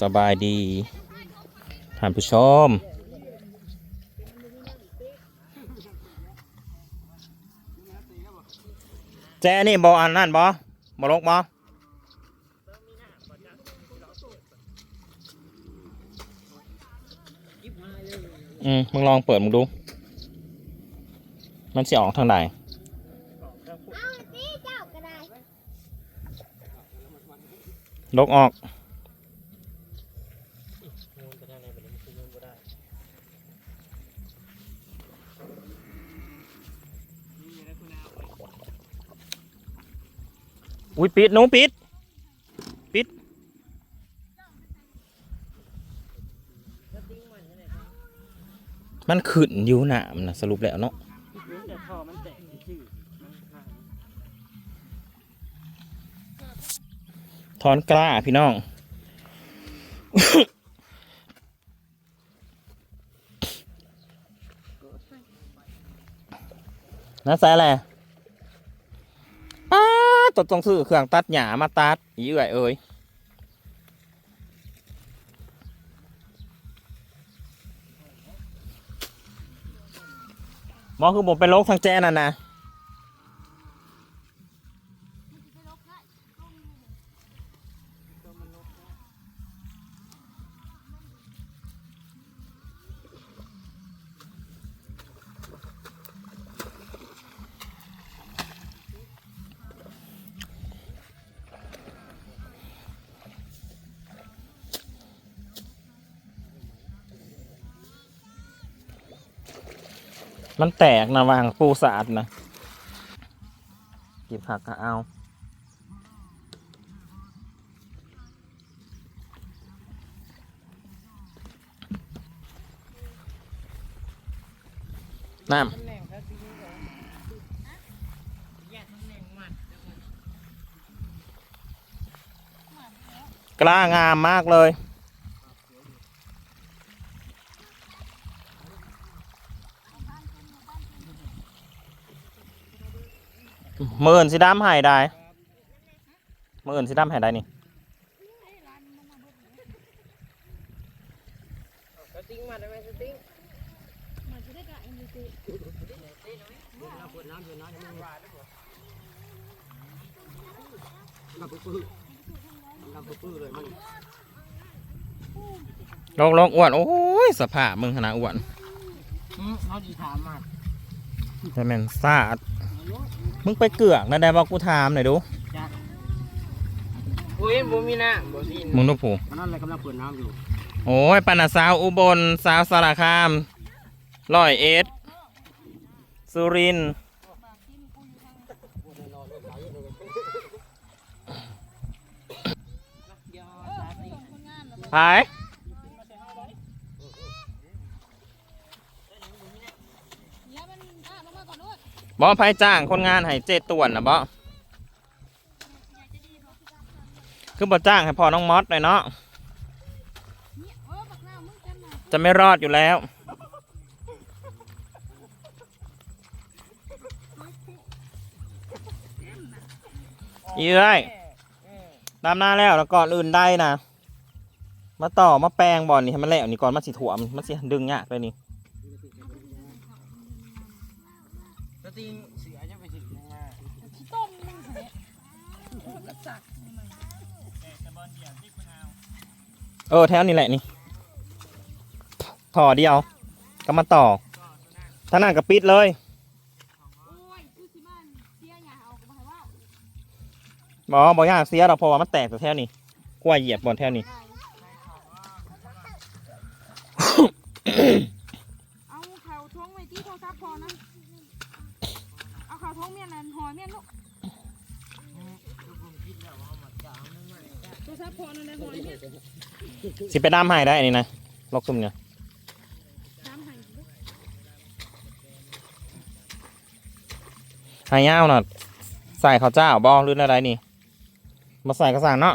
สบายดีท่านผู้ชมแจนี่บออันนั่นบอบอลกบออืมมึงลองเปิดมึงดู มันจะออกทางไหนเอาสิเจ้าก็ได้ลกออก อุ้ยปิดหนูปิด ปิด มันขึ้นอยู่หนามนะสรุปแล้วเนาะแต่ท่อมันแตกชื่อถอนกล้าพี่น้องน่าใส่อะไร ตัวตรงซื้อเครื่องตัดหญ้ามาตัดอีเอื่อยเอ้ยมอคือผมเป็นโรคทางแจนั่นนะ มันแตกนะวางปูสาดนะหยิบผักก็เอาน้ำกล้างามมากเลย มื่อื่นสิดำใหายได้มื่อื่นสิดำใหายได้นี่สติ้งมาได้ไหมสติ้งมันจะได้กะเอ็นดีเราปวดน้ำปวดน้ำยังไม่ว่าด้วยกับปื้อกับปื้อเลยมันลองลองอ้วน โอ้ยสภาพมึงขนาดอ้วนเขาจีถามมาแต่แม่นซาด มึงไปเกือกนะได้บอกกูถามหน่อยดูจ้ะโอ้ยบ่มีน้ำบ่สิมึงดูผูมันนั่นอะไรกำลังเปิดน้ำอยู่โอ้ยปานาสาวอุบลสาวสารคามร้อยเอ็ดสุรินทร์หาย เดี๋ยวมันอะลงมาก่อนด้วย บอไพจ้างคนงานให้เจ็ดต่วนนะบอคือบอจ้างให้พอน้องมอสเลยเนาะจะไม่รอดอยู่แล้วอีเอ้ยตามหน้าแล้วแล้วก่อนอื่นได้นะ มาต่อมาแปลงบอลนี่ให้มันแล้วนี่ก่อนมาสิถั่วมมันสิดึงยากเลยนี่ เออแถวนี้แหละนี่ต่อเดียว ก็มาต่อถ้านั่นก็ปิดเลยโอ้ยกูสิมันเสียหยาเอาก็บ่ให้ว่าบอบอกยากเสียเราเพราะว่ามันแตกแต่แถวนี้กล้วยเหยียบบอลแถวนี้เอาเขาท้องไว้ที่โทรศัพท์พอนะ เอาเขาท้องเมียนันหอยเมียนลูก โทรศัพท์พอนั่นนะหอยเมียนสิไปดามให้ได้อันนี้นะล็อกซุ่มเนี่ยตามให้ลูกหายาวน่ะใส่ข้าวเจ้าบอหรืออะไรนี่มาใส่กระสังเนาะ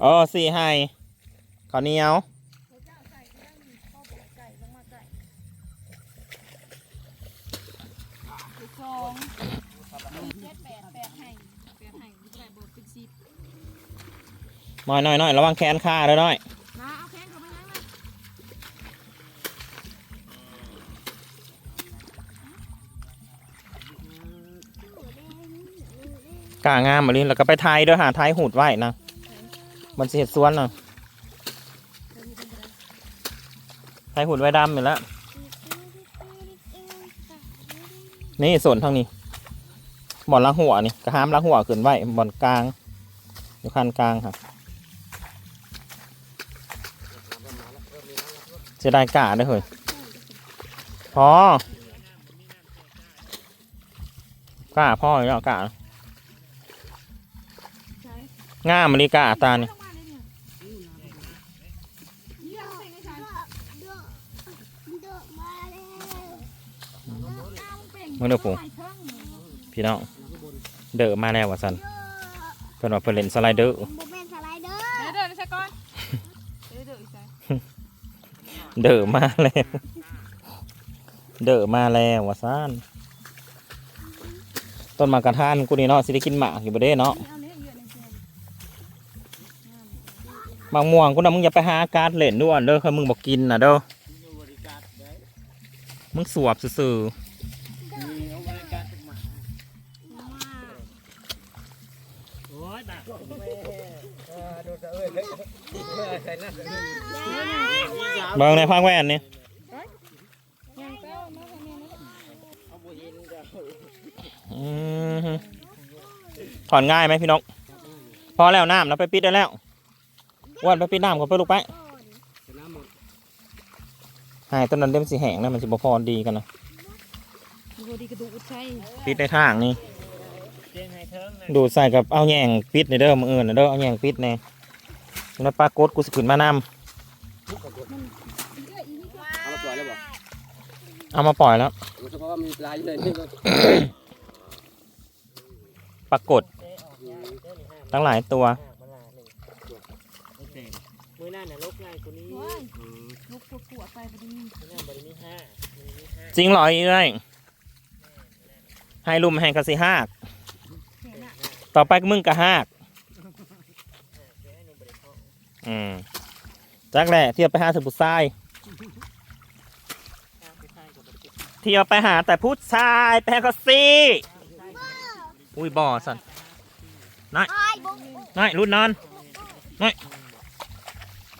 เออสี่ให้ข้าวเหนียว สองเจ็ดแปดแปดให้แปดให้ไม่ได้บอกเป็ น้อยน้อยน้อยระวังแขนขาเลยน้อยนะเอาแข้งเขาไปยังเลยกางามมาลิแล้วก็ไปไทยเด้อหาไทยหูดไว้นะมันเสิเห็ดสวนนะไทยหูดไว้ดำอยู่แล้วนี่ส่วนทางนี้บ่อนล้างหัวนี่กระห้ามล้างหัวขึ้นไว้บ่อนกลางอยู่คันกลางครับเสียดายกาได้อเฮ้ยพอกาพ่ออยู่แล้วกาใช่งามมาลีกาตานี่ต้องมาเลยเนี่ยเยี่ยมเลยไงฉันมึงเด้อปู่พี่น้องเดอมาแล้ววะสันเพิ่นว่าเพิ่อนเล่นสไลเดอร์เดี๋ยวเดี๋ยวใช่ก่อนเดี๋ยวเดี๋ยวอีกใช่ เดอมาแล้ว เดอมาแล้ววะซันต้นมากระทานกูนี่เนาะสิได้กินหมากอยู่บ่เด้เนาะเอาเนี้ยเยอะเลยแซนบางม่วงกูน่ะมึงอย่าไปหาการดเล่นด้วยเด้อคือมึงบอกกินน่ะเด้อมึงสวบซื่อในพังแว่นนี่ยัง เป้ามาให้แม่นะอือหือถอนง่ายไหมพี่นกพอแล้วน้ำนะไปปิดได้แล้วอ้วันไปปิดน้ำก่อนไปลูกไปหายต้นนั้นเล่มสีแห้งนะมันสิบพอดีกันนะดูดีกระดูกใช่ปิดในทางนี่ดูดใส่กับเอาแยงปิดในเด้อมืออื่นนะเด้อเอาแยงปิดแน่แล้วปลากดกูสขึ้นมานเเอามาปล่อยแล้วเฉพาะมีปลาอยู่เลยนี่ก็ปรากฏตั้งหลายตัว มือหน้าเนี่ยลกง่ายกว่านี้ว้ายลูกปวดปวดไปพอดีมือหน้าบริมีห้ามือมีห้าจริงเหรออีเอ้ยให้ลุมแห่งกสิหาก เสียน่ะต่อไปก็มึงกะหากอืมจักแหละเที่ยวไปหาแต่ผู้ชาย เที่ยวไปหาแต่ผู้ชายไปหาก็ซี่อุ้ยบ่อสันน้อยน้อยรุ่นนอนน้อย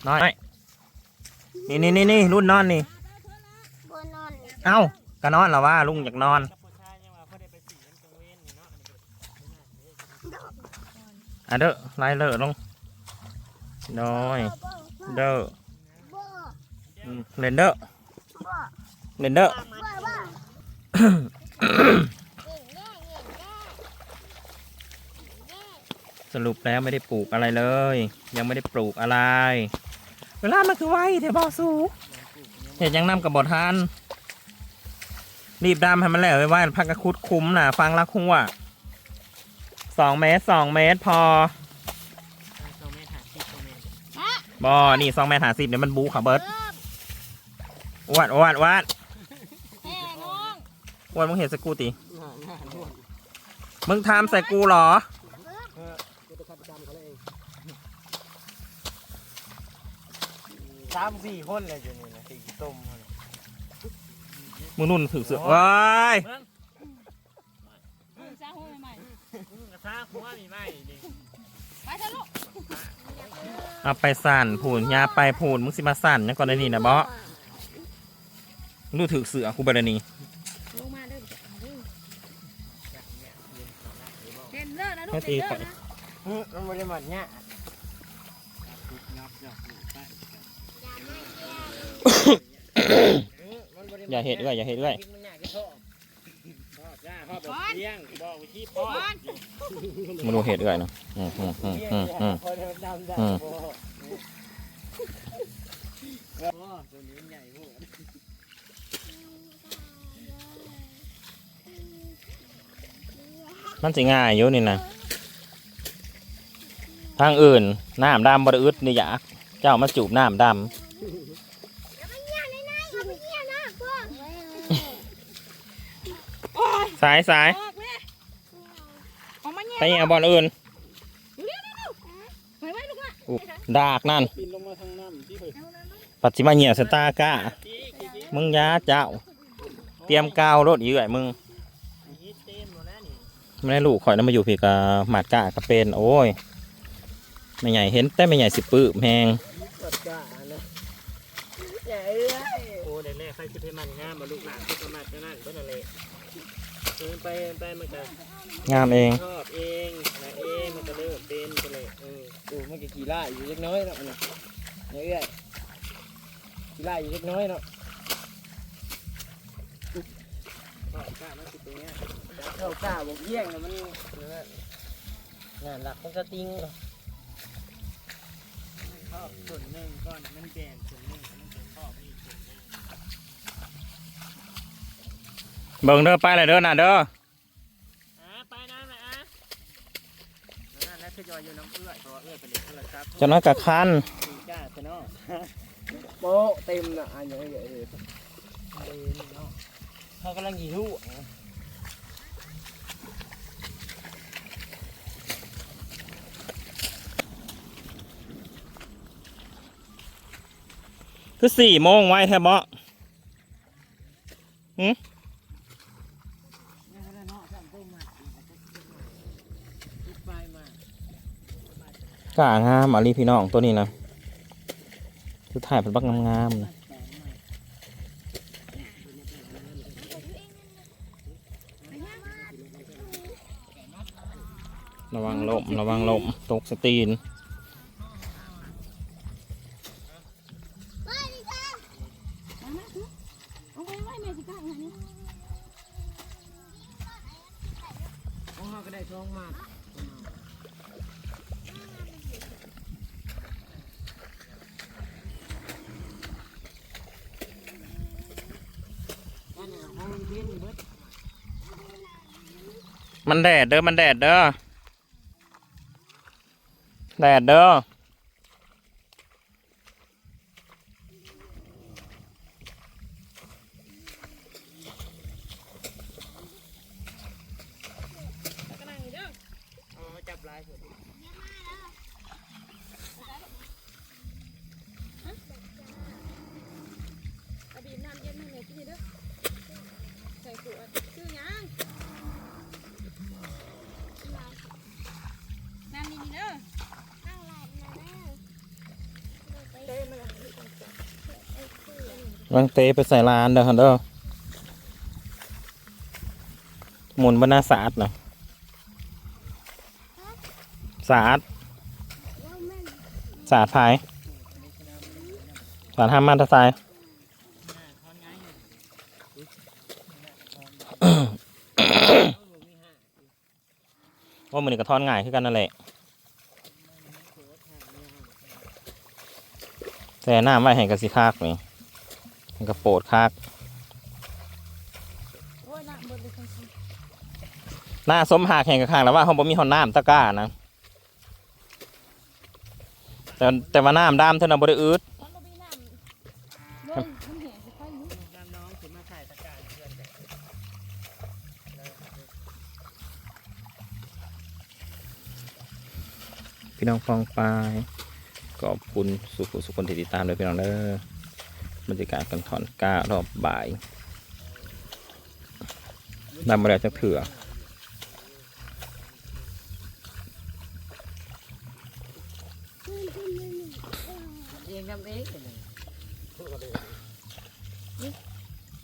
น้อยนี่นี่นี่นี่รุ่นนอนนี่เอ้ากะนอนหรอว่าลุงอยากนอนกับผู้ชายยังว่าเดอะเด้อไล่เลอะลงน้อยเด้อเล่นเด้อเล่นเด้อ สรุปแล้วไม่ได้ปลูกอะไรเลย ยังไม่ได้ปลูกอะไร เวลามันคือไวเทบอสูเห็นยังนำกับบททานรีบดำให้มันแล้วไว้ไว้พักกระคุดคุ้มน่ะ ฟังละหัวสองเมตรสองเมตรพอสองเมตรหาสิบสองเมตรบอนี่สองเมตรหาสิบเดี๋ยวมันบูขาเบิร์ดอ้วัดอ้วัดวัดแม่น้องอ้ วัดมึงเห็นสกูติมึงทำใส่กูเหรอสามสี่คนเลยอยู่นี่นะสี่ต้มมึงนุ่นถือเสือว้ายจ้าหัวใหม่ซ่าหัวมีไหม่ไปเถอะลูกเอาไปสั่นผูนยาไปผูนมึงสิมาสั่นยังก่อนได้นี่นะบอมึงดูถือเสือกูไปเลยนี่ ให้ตีเด่อนศนะมันบริมันเนี่ยอย่าเห็ดด้วยอย่าเห็ดด้วยมันดูเห็ดด้วยเนาะอืมอืมอืมเลี้ยงอืมอืมพอเดินดำได้อืมพ่อพ่อตัวนี้ใหญ่พวกมันสิง่ายอยู่นี่นะ ทางอื่นน้ำดำบริอึดนี่อยากเจ้ามาจูบน้ำดำสายสายออกแม่ออกมาแย่ไปเอาบอลอื่นเร็วเร็วเร็วไปไว้ลูกละอุ๊ดากนั่นปีนลงมาทางน้ำที่เฮ้ยปัจจิมาเหี่ยวสตากะมึงยาเจ้า เตรียมกาวรถอีกไอ้มึงนี่เต็มหมดแล้วนี่ไม่ได้ลูกข่อยนำมาอยู่พี่กับหมาดกะกับเป็นโอ้ย ไม่ใหญ่เห็นแต่ไม่ใหญ่สิปื้มแหงกดจ้านะใหญ่โอ้เด็กแรกใครคิดให้มันงามมาลูกหลานที่ประมาทก็นั่นก็นั่นเลยเดินไปเดินไปมันก็งามเองชอบเองนะเองมันก็เริ่มเป็นไปเลยเออกูมันก็ขี่ไล่อยู่เล็กน้อยเนาะมันน่ะเรื่อยขี่ไล่อยู่เล็กน้อยเนาะชอบกล้ามันสิเป็นเงี้ยเข้ากล้าบอกเยี่ยงนะมันงานหลักของสติงเนาะ ชอบส่วนหนึ่งก่อนมันแบ่งส่วนหนึ่งมันเป็นชอบอีกส่วนหนึ่งเบิ่งเด้อไปเลยเด้อน่ะเด้ออ่าไปนะนะอะนั่นแล้วทยอยอยู่น้ำเอื้อยเพราะว่าเอื้อยเป็นเด็กโทรศัพท์เจะน้อยกับคันตีจ้าซะเนาะโป๊ะเต็มนะอันอย่างเงี้ยเลยเออเนาะเขากำลังหิว คือสี่โมงไว้แท้บ่ไปมากะงามอาลีพี่น้องตัวนี้นะคือถ่ายเป็นบักงามๆนะระวังลมระวังลมตกสตีน เอาไว้ไว้แม่สิกล้าอย่างนี้ งมามันแดดเด้อ มันแดดเด้อ แดดเด้อ วางเตไปใส่ลานเด้อฮันเด้อหมุนบนหน้าสาดนะสาดสาดพายสาดห้ามมาตะไซว่ามือนี่กระท่อนง่ายคือกันนั่นแหละแต่หน้ำไว้ให้กระสิคากนี่ มันก็โปรดคากโอ้ยน้ำเบิดเลยคนสิหน้าสมหากแห่งกระคางแล้วว่าเขาบ่มีหอนน้ำตะกร้านะ แต่แต่ว่าน้ำดามเท่านั้นบ่ได้อืดมันบ่มีน้ำเลยมันแห้งสิไปอยู่น้ำน้องถึงมาถ่ายตะการเพื่อนแบบพี่น้องฟองปลายขอบคุณสุขุสุขคนที่ติดตามด้วยพี่น้องเด้อ บรรยากาศกันถอนก้ารอบบ่ายนำมาแล้วจะเถื่อเองทำเอง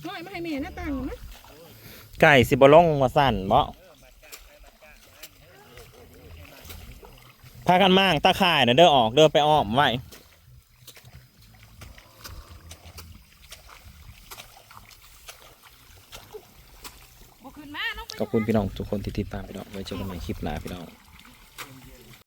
น้อยมาให้แม่หน้าต่างอยู่นะไก่สิบลงมาสั่นบ่พากันมั่งตาข่ายนะเด้อออกเด้อไปอ้อมไว้ บ่ขึ้นมาน้องไป ขอบคุณพี่น้องทุกคนที่ติดตามพี่น้องไว้เจอกันใหม่คลิปหน้าพี่น้อง